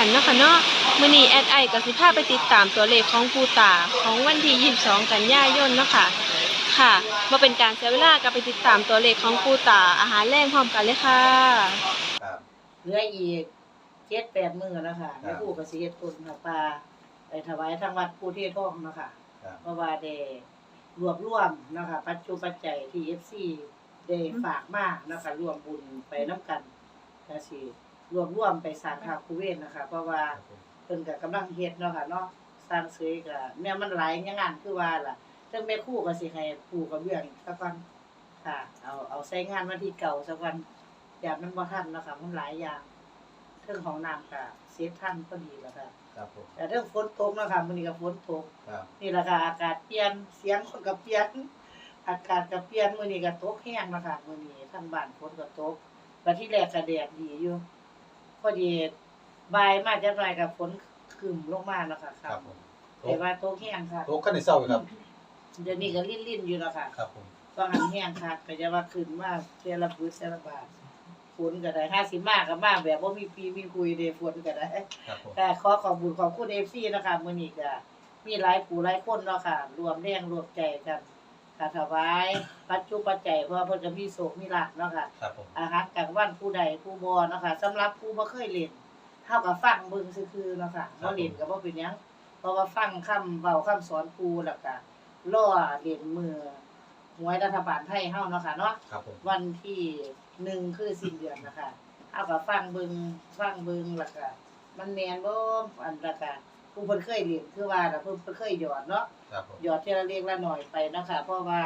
านผู้ชมทุกท่านเนาะคะเนาะมื้อนี้แอดไอก็สิพาไปติดตามตัวเลขของปูตาของวันที่ 22 กันยายนเนาะค่ะ ค่ะบ่เป็นการเสียเวลาก็ไปติดตามตัวเลขของปูตาอาหารแรงพร้อมกันเลยค่ะ ครับเหลืออีกเจ็ดแปดมือแล้วค่ะครับแม่ครู่กับสีเฮ็ดตุนค่ะปลาไปถวายทางวัดผู้ที่ท่องเนาะค่ะ ครับ เพราะว่าได้รวบรวมเนาะค่ะปัจจุปัจจัยที่ FC ได้ฝากมาเนาะค่ะรวมบุญไปน้ำกันก็สิ รวบรวมไปสร้างทางคูเวนนะคะ เพราะว่าครับผมเพิ่นก็กำลังเฮ็ดเนาะค่ะเนาะสร้างเสยก็แม่มันหลายอย่างงั้นคือว่าล่ะซึ่งแม่ครู่ก็สิให้ปู่กับเบื้องสักวันค่ะ เอาเอาใช้งานวันที่เก่าสักวันอย่ามันบ่ทันเนาะค่ะมันหลายอย่างเรื่องของน้ำก็เสียทันพอดีแล้วค่ะ ครับผมแต่เรื่องฝนตกเนาะค่ะมื้อนี้ก็ฝนตก ครับนี่แหละค่ะอากาศเปลี่ยนเสียงคนก็เปลี่ยน อากาศก็เปลี่ยนมื้อนี้ก็ตกแห้งเนาะค่ะมื้อนี้ทางบ้านฝนก็ตกแล้วที่แรกก็แดดดีอยู่ พอดีบ่ายมาจักหน่อยก็ฝนครึ้มลงมาเนาะค่ะคครัรับบผมโต๊แต่ะว่าตกแห้งค่ะ โต๊ะขั้นในเศร้าอยู่ครับ เดี๋ยวนี้ก็ลิ่นๆอยู่เนาะค่ะครับผมต้องหันแห้งค่ะก็จะว่าขึ้นมาเทยละพืชเทยละบาทฝนก็ได้50มากก็มาแบบบ่มีปีมีคุยเด้ฝนก็ได้ ครับผมแต่ขอขอบคุณขอบคุณ FC นะคะมื้อนี้ก็มีหลายผู้หลายคนเนาะค่ะ รวมแรงรวมใจกัน ค่ะถวายปัจจุปัจจัยเพราะว่าเพิ่นจะมีโศกมีลาภเนาะค่ะ ครับผม อาหารกลางวันผู้ใดผู้บ่เนาะค่ะสำหรับผู้บ่เคยเล่นเฮาก็ฟังเบิ่งซื่อๆเนาะค่ะบ่เล่นก็บ่เป็นหยังเพราะว่าฟังคำเว้าคำสอนครูแล้วก็รอเล่นมือหวยรัฐบาลไทยเฮาเนาะค่ะเนาะครับผม วันที่หนึ่งคือสิ้นเดือนนะคะเอากับฟังเบิงฟังเบิงแล้วก็มันแมนบ่อันละก็ ผู้เพิ่นเคยเรียนคือว่าน่ะเพิ่นเพิ่นเคยหยอดเนาะครับผมหยอดเทีละเล็กละหน่อยไปเนาะค่ะเพราะว่า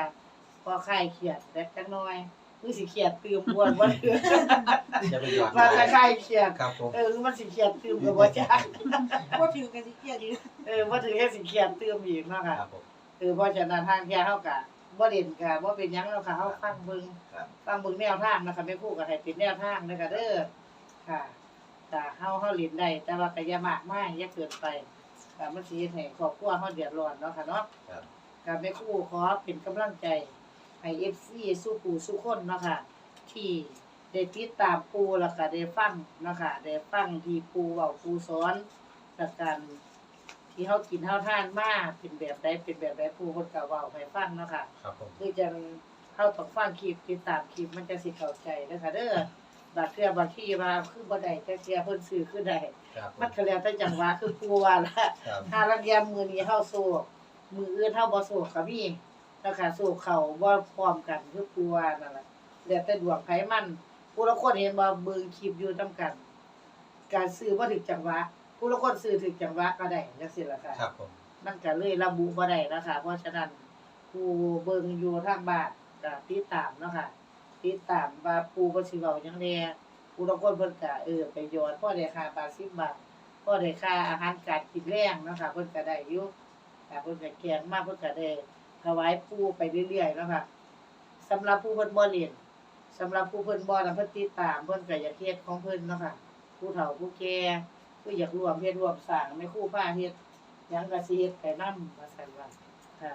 พอคลายเครียดเล็กจักหน่อยคือสิเครียดตื่มบ่บ่ถือจะไปหยอดว่าคลายเครียดครับผมเออมันสิเครียดตื่มก็บ่จักบ่ถือกันสิเกียดอยู่เออบ่ถือให้สิเครียดตื่มอีกเนาะค่ะครับผมเออเพราะฉะนั้นทางแค่เฮาก็บ่เด่นก็บ่เป็นหยังแล้วค่ะเฮาฟังเบิ่งครับฟังเบิ่งแนวทางนะคะแม่ครูก็ให้เป็นแนวทางนะคะเด้อค่ะแต่เฮาเฮาเล่นได้ แต่ว่าก็อย่ามากมากอย่าเกินไป ค่ะมันสิเฮ็ดให้ครอบครัวเฮาเดือดร้อนเนาะค่ะเนาะครับค่ะแม่ครูขอเป็นกำลังใจให้ FC สู้ปู่สู้คนเนาะค่ะ ที่ได้ติดตามปู่แล้วก็ได้ฟังเนาะค่ะได้ฟังที่ปู่เว้าปู่สอนและการที่เฮากินเฮาทานมาเป็นแบบใดเป็นแบบใดปู่เพิ่นก็เว้าให้ฟังเนาะค่ะ ครับผม คือจังเข้าต้องฟังคลิปติดตามคลิปมันจะสิเข้าใจนะคะเด้อ บางเทื่อบางที่ว่าคือบ่ได้จักเที่ยเพิ่นซื้อคือได้ครับผมันมก็แล้วแต่จังหวะคือผู้ว่าล่ะครับถ้าลังยามมื้อนี้เฮาโซกมื้ออื่นเฮาบ่โซกก็มีแล้วก็โซกเข้าบ่พร้อมกันคือผู้ว่านั่นแหละแล้วแต่ดวงไผมันผู้ละคนเห็นบ่เบิ่งคลิปอยู่นํกัน การซื้อบ่ถึกจังหวะผู้ละคนซื้อถึกจังหวะก็ได้จังซี่ล่ะค่ะ ครับผมมันก็เลยระบุบ่ได้นะคะเพราะฉะนั้นผู้เบิ่งอยู่ทางบ้านก็ติดตามเนาะค่ะ ติดตามว่าปู่เพิ่นสิเว้าหยังแหน่ผู้ลางคนเพิ่นก็เออไปหยอดพอได้ค่าบาท10บาทพอได้ค่าอาหารการกินแรงเนาะค่ะเพิ่นก็ได้อยู่ค่ะเพิ่นก็แกงมาเพิ่นก็ได้ถวายปู่ไปเรื่อยๆเนาะค่ะสำหรับผู้เพิ่นบ่เรียนสำหรับผู้เพิ่นบ่นำเพิ่นติดตามเพิ่นก็อยากเฮ็ดของเพิ่นเนาะค่ะผู้เฒ่าผู้แก่คืออยากร่วมเฮ็ดร่วมสร้างไม่ครู่พาเฮ็ดยังกะสิเฮ็ดไปนำว่าซั่นว่าค่ะ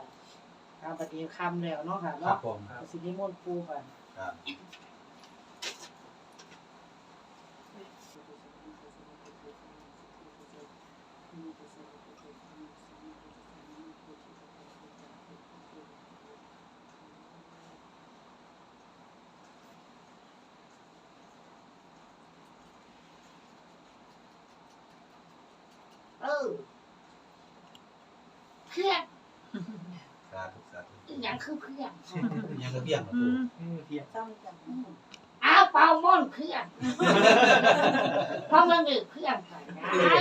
ตามปฏิคำแล้วเนาะค่ะครัเนาะบผมก็สินิมนต์ปู่กัน ครับ เออเพื่อน สาธุสาธุ อีห ยังคือเพื่อนยังกระเพียงครับผมซ้ำกันอ้าวเป่าม่อนเพื่อนเพราะมันมีเพื่อนกันได้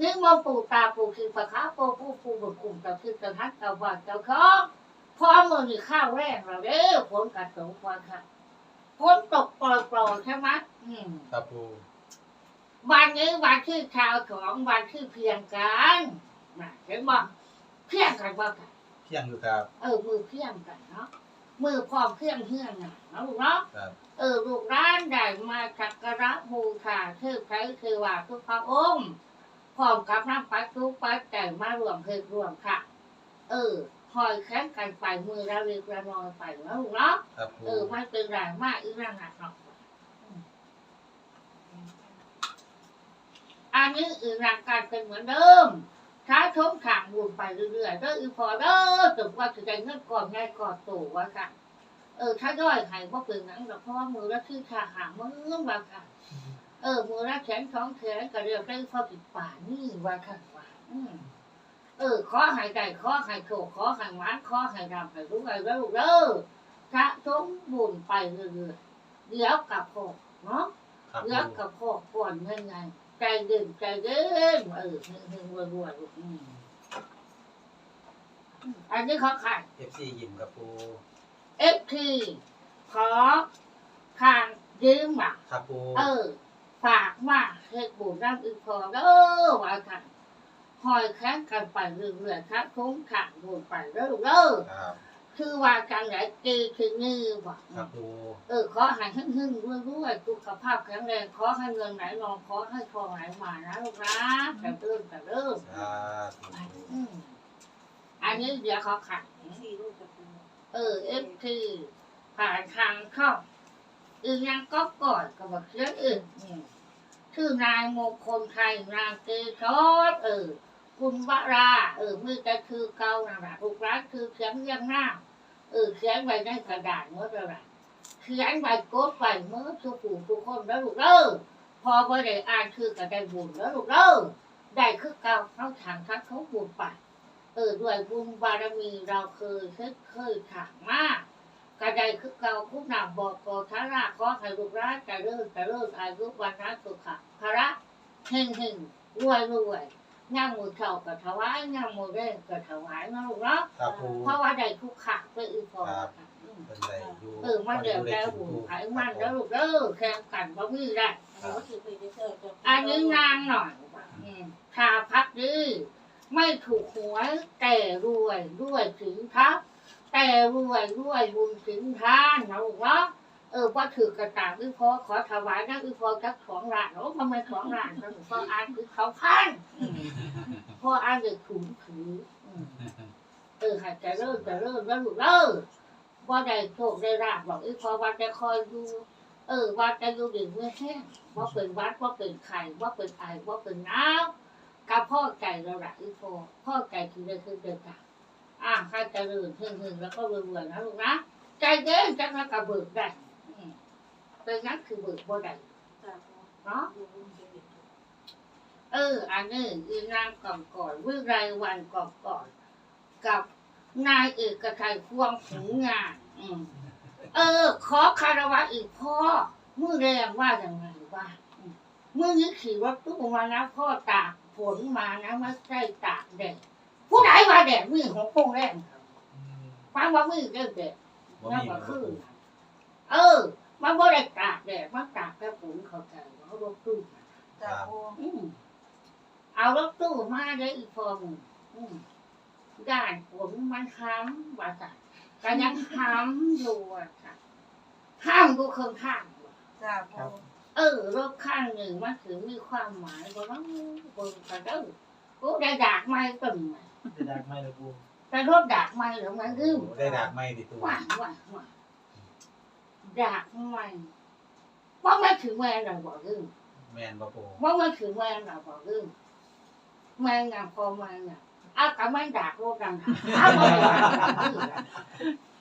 นึกว่าปู่ตาปู่คือพระค้าปู่ปู่ปู่บุญคุมกับคือกระทักกระวาดเจ้าของพอมือนี่ข้าวแรกเราเด้อฝนกัดตกว่าค่ะฝนตกปล่อยๆใช่ไหมอืมครับปูวันนี้วันที่ชาวของวันที่เพียงกันนะเห็นบ่เพียงกันบ่กัน เพียงอยู่ครับเออมือเพียงกันเนาะมือพร้อมเพียงเพียงน่ะเนาะลูกเนาะครับเออลูกร้านได้มาสักการะบูชาชื่อใครคือว่าทุกพระองค์พร้อมกับน้ำปัจจุปัจจัยมารวมเพื่อรวมค่ะ เออคอยแข่งกันไปมือละเล็กละน้อยไปเนาะลูกเนาะครับปูเออไม่เป็นไรมากอีกร่างหนักเนาะนี้อื่นร่างกายเป็นเหมือนเดิม ช้าชมทางบุญไปเรื่อยๆก็อือพอเด้อจนกว่าจะได้เงินก่อนไงก่อนโตว่าค่ะ เออถ้าย่อยไข่ก็เป็นหนังแต่เพราะว่ามือละชื่อชาหามือว่าค่ะ เออ มือละแขนท้องแขนก็เรียกได้พอปิดป่านี่ว่าค่ะว่าอืมเออขอใหายใจขอใหายโถขอใหายหวานขอใหายดำใหายรู้ไงแล้วลูกเด้อพระสมบุญไปเรื่อยๆเดี๋ยวกลับพกเนาะครับเดี๋ยวปูกลับพกก่อนยังไง ใจเย็นใจเย็นเออหึงหึงรวยๆอืมอันนี้เขาขายเอฟซียิ้มกับปูเอฟทีขอทางยืมอะ ครับปูเออ ฝากมาเฮ็ดบุญน้ำอึพอเด้อว่าค่ะหอยแข้งกันไปเรื่อยๆครับทุ่งขางบุญไปเด้อเด้อครับ คือว่าจังไหนจีคือนือว่ะครับปูเออขอให้หึ่งหึ่งรวยรวยสุขภาพแข็งแรงขอให้เงินไหลนองขอให้ทองไหลมานะลูกนะแต่เริ่มแต่เริ่มสาธุปูอืมอันนี้เดี๋ยวเขาขัดสี่ลูกจะปูเออเอฟทีผ่านทางช่องอื่นยังก็ก่อนกับบอกเรื่องอื่นอืมชื่อนายมงคลไทยนางเกชอดเออ คุณวรา เออมือจะคือเกานั่นแหละลูกร้านคือเขียนเรียงหน้าเออเขียนไว้ในกระดาษเมื่อไรเขียนไว้โกดไว้เมื่อทุกผู้ทุกคนแล้วลูกเด้อพอพอได้อ่านคือก็ได้บุญแล้วลูกเด้อได้คือเก่าเขาทางทักเขาบุญไปเออด้วยบุญบารมีเราเคยเคยเคยถางมากกระไดคือเก่าผู้นำบอกกอทาราขอให้ลูกร้านจะเริ่มจะเริ่มอายุวันนั้นสุขะภระเฮงเฮงรวยรวย ย่างมือเข่ากับถวายย่างมือเร่งกับถวายนะลูกเนาะครับปูเพราะว่าได้ทุกขักไปอีกพอค่ะอืมเป็นไรอยู่เออมันเดือดแล้วบุญไขมันแล้วลูกเด้อแข่งกันเพราะมีได้อันนี้ก็คือไปได้เจอจะอันนี้นางหน่อยอืมชาพักดีไม่ถูกหวยแต่รวยด้วยถึงทัพแต่รวยด้วยบุญถึงทานนะลูกเนาะ เออว่าถือกระต่างอือพอขอถวายนะอือพอจักของหลานโอ้ทำไมของหลานนะหนูพออ่านคือเขาพันอืมพออ่านเด็กถุงถืออืมเออหายใจเริ่มจะเริ่มแล้วลูเริ่มว่าได้โชคได้ราบบอกอือพอว่าจะคอยดูเออว่าจะอยู่ดีเมื่อแห้งว่าเป็นวัดว่าเป็นไข่ว่าเป็นไอว่าเป็นน้ำกับพ่อไก่เราหละอีโฟพ่อไก่คือได้คือเดินกันอ่าข้าจะลื่นหึ่งหึ่งแล้วก็เบื่อๆนะลูกนะใจเย็นจังนะกับเบิกได้ เป็นงั้นคือเบิกบ่ได้จ้าปูเนาะดูบุญเป็นเด็กเออ อันนี้อีนางก่อนก่อนวิไรวันก่อนก่อนกับนายเอกชัยควงถึงงาน อืมเออ ขอคารวะอีกพ่อมือแรงว่าอย่างไรว่าอืมมือนี้ขี่รถตู้มานะพ่อตากฝนมานะไม่ใช่ตากแดดผู้ใดว่าแดดมือของพงแรงฟังว่ามือเรื่องแดดบ่แล้วมีก็บ่คือปูเออ มันบ่ได้ตากแดดมันตากแค่ฝนเขาใจว่าเขารถตู้มาจ้าปูอืมเอารถตู้มาได้อีกพอมึงอืมด้านฝนมันค้ำว่าจ้ะก็ยังค้ำอยู่อะค่ะข้ามกูเครื่องข้างว่ะจ้าปูเออรถข้างหนึ่งมันถือมีความหมายว่าต้องเบิ่งกันเด้อกูได้ดากไม้ตึงไหมจะดักไม่ละกูแต่รถดากไม้หรือมันลืมได้ดากไม้ติดตัวหวานหวานหวาน ดากไม้ว่ามันถือแม่เราบอกลืมแม่นบ่ปูว่ามันถือแม่เราบอกลืมแม่งามพอแม่งามเอากับมันดากรถดังเอาบ่ได้ว่า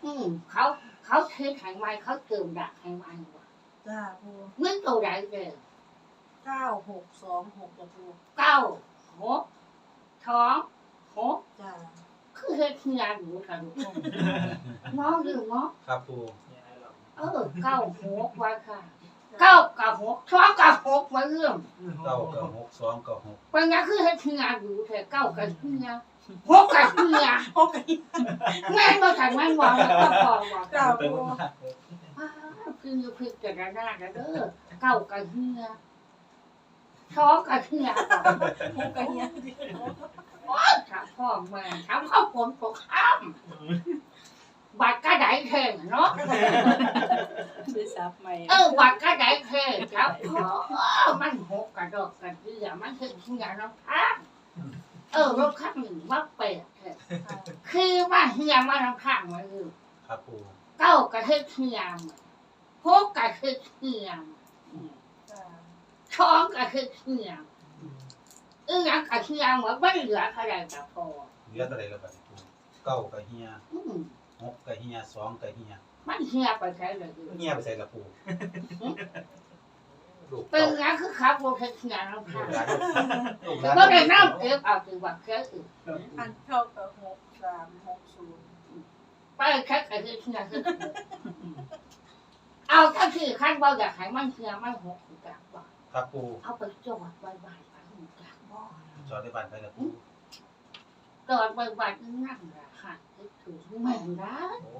อืมเขาเขาเทไขไม้เขาเติมดากไขไม้ว่ะจ้าปูเมื่อตัวใดเด้อเก้าหกสองหกจะปูเก้าหกท้องหกจ้าคือเฮ็ดงานอยู่ค่ะทุกคนมองดูเนาะครับปูยังไงหร อกเออเก้าหกว่าค่ะเก้ากับหกท้องกับหกมาเรื่องเก้ากับหกสองกับหกเป็นไงคือเฮ็ดงานอยู่แต่เก้ากับเฮียหกกับเฮียโอ้ยแม่มาถังแม่วางแล้วก็พอว่าจ้าเป็นปูมากเลยอ้าวคือพิจารณาเด้อเก้ากับเฮียท้องกับเฮียหกกันเนี่ยโอ้ยถามพ่อแม่ถามข้าวผลตกข้ามบัตรกระไดแทงเนาะ ได้ซับใหม่ เออบัตรกระไดแทงครับพ่อมันหกกระดอกกระเดี ยมันถึงที่งานน้ำข้างเออรถข้างหนึ่งว่าเป็ดแท้คือว่าเฮียมาน้ำข้างมาอยู่ครับปูเก้ากระเทศเฮียมาหกกระเทศเฮียมาจ้าช้องกระเทศเฮียมเออยังกะเชียงว่าไม่เหลืออะไรกับพอเหลือตัวใดแล้วบัดนี้ปูเก้ากับเฮียอืมหกกับเฮียสองกับเฮียมันเฮียไปใช้เลยเฮียไปใส่ละปู ลูกเป็นเก้างั้นคือขับรถแท็กซี่น้ำลูพากหลานลูกหลานก็ได้น้ำเก็บเอาถือว่าแค่อื่นอันเท่ากับหกสามหกศูนย์ไปแค่กะเชียงคือเอาก็คือขั้นว่าอยากให้มันเชียมันหกคือกลางบ่ครับปูเอาไปจอดไว้บ้านไปหูกลางบ่จอดได้บ้านไปละปูจอดไว้บ้านนั่งละค่ะคือถือแม่นนะโอ้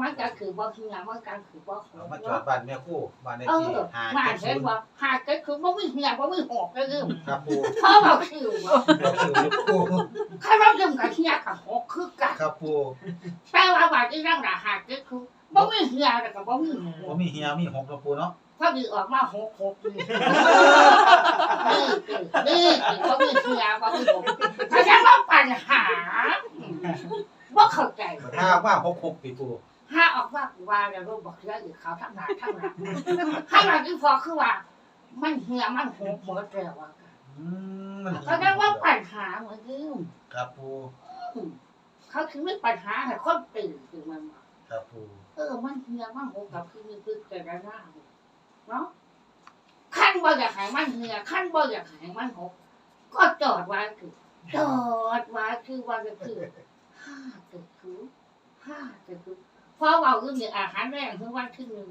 มันก็คือบ่เชียมันก็คือบ่ขอเอามาจอดบ้านแม่คู่บ้านในเอที่อหามาเจ็ดเห็ศูนนย์ว่าหาก็คือบ่มีเฮียบ่มีหอกก็คือครับปูเพราะเราคือว่าเราคือปูข้าเราดื่มกับเฮียกับหกคือกันครับปูแต่ว่าบาดที่นั่งราหาก็คือบ่มีเฮียแต่ก็บ่มีหว่กมีเฮียมีหกละปูเนาะพอดีออกมาหกหกนี่นี่คือบ่มีเฮียบ่มีหกถ้าจะว่าปัญหาบ่เข้าใจ ถ้าว่าหกหกปีปู ถ้าออกว่ากว่าแล้วรู้บอกเฮียอีกเขาทั้งหน้าทั้งหลังข้างหลังที่พอคือว่า มันเฮียมันหกหมดแล้วว่าอืมมันเขาเรียกว่าปัญหาเหมือนกันครับปูเขาถึงไม่ปัญหาให้คนตื่นถึงมันมาครับปูเออมันเฮียมันหกกับคือมีคือแต่ละหน้าเนาะขั้นบ่อยากให้มันเฮียขั้นบ่อยากให้มันหกก็จอดไว้คือจอดไว้คือว่าก็คือห้าเกิดคือห้าเกิดคือ เพราะว่าคือมีอาหารแรงคือวันที่หนึ่ง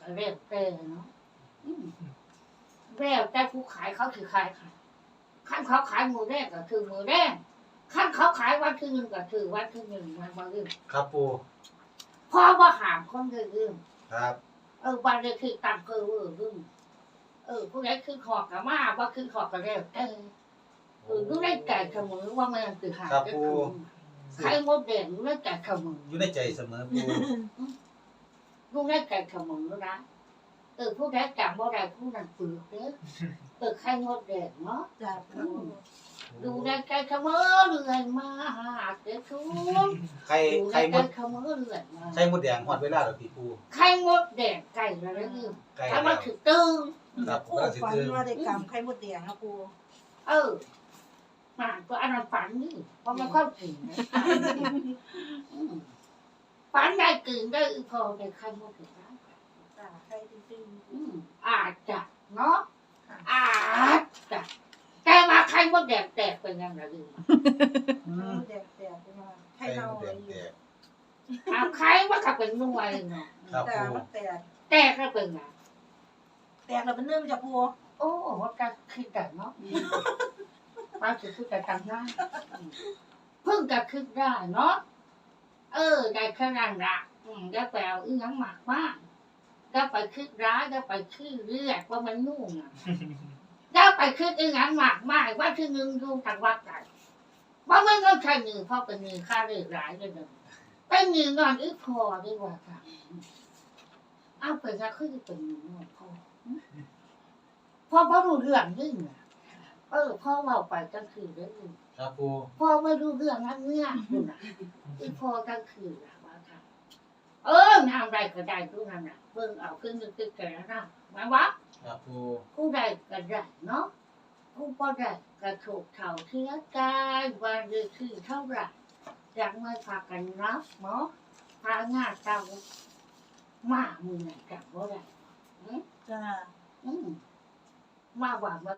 ก็เรียกแต่เนาะอืมแล้วแต่ผู้ขายเขาคือขายค่ะขั้นเขาขายมือแรกก็คือมือแรกขั้นเขาขายวันที่หนึ่งก็คือวันที่หนึ่งมันมาเรื่องครับปูพอบ่หามคนเลยเรื่องครับ เออวันเลยคือตังเกอเวอร์เรื่องเออผู้ใดคือขอกกับมาว่าคือขอกกับแล้วเออเออรู้ได้ใจเสมอว่ามันคือหาก็คือใครมดแดงรู้ได้ใจเสมออยู่ในใจเสมอปูรู้ได้ใจเสมอนะเออผู้ใดจำว่าใดผู้นั้นปึกเด้อเออใครมดแดงเนาะจ้าปูดูได้ใจเสมอเรื่อยมาหาเจ้าทุกใครดูใครได้มใจดเสมอเรื่อยมาใครมดแดงหอดเวลาเหรอพี่ปูใครมดแดงไก่แล้วเรื่องใกล้ถ้าแล้มันวถือตึง ครับโอ้ก็สิฝันตื่นว่าได้กรรมไข่มดแดงนะปูเออ มาก็อันนั้นฝันนี่เพราะมันเข้าถึงนะอืมฝันได้กึ่งได้อีพอได้ใครมดแดงนะจ้าไข่ตึ้งอืมอาจจะเนาะอาจจะแต่มาใครมดแดงแตกเป็นยังไงดีๆอืไข่มมดแดงแตกไปมาใครไข่เน่ามดแดอะไรงอแตยู่กเอาใครว่ากับเป็นหน่วยเนาะครับจ้าปูมันแตกแตกก็เป็นไงแตกแล้วเป็นเนื่องจากปูโอ้ว่าจะคิดแต่เนาะ ว่าจะคิดแต่ทำได้อืมเพิ่งจะคิดได้เนาะเออได้แค่นั้นละอืมได้แปลอีหยังหมากมากได้ไปคิดร้ายได้ไปคิดเรียกว่ามันนุ่งอะได้ไปคิดอีหยังหมากมากว่าที่หนึ่งดูทางวัดกันว่ามันก็ใช่หนึ่งเพราะเป็นหนึ่งค่าเรียกร้ายเลยเดิมเป็นหนึ่งนอนอีกพอดีกว่าค่ะเอาไปจะขึ้นเป็นหนึ่งนอนพอพ่อพ่อรู้เรื่องนี่ไงเออพ่อเมาไปกลางคืนได้ยินครับปูพ่อไม่รู้เรื่องนั้นเนี่ยคุณน่ะที่พ่อกลางคืนน่ะว่าค่ะเออทำไรก็ได้ทุกนั้นน่ะเบิ่งเอาขึ้นนึกตึกแกนะมาวะครับปูผู้ใดก็ได้เนาะผู้บ่ได้ก็ถูกเท่าเทียกันวันเดือนคือเท่าไหร่ยังไม่พากันนับเนาะพางานเตามามือไหนกันบ่ได้จ้าอืมมาว่ามา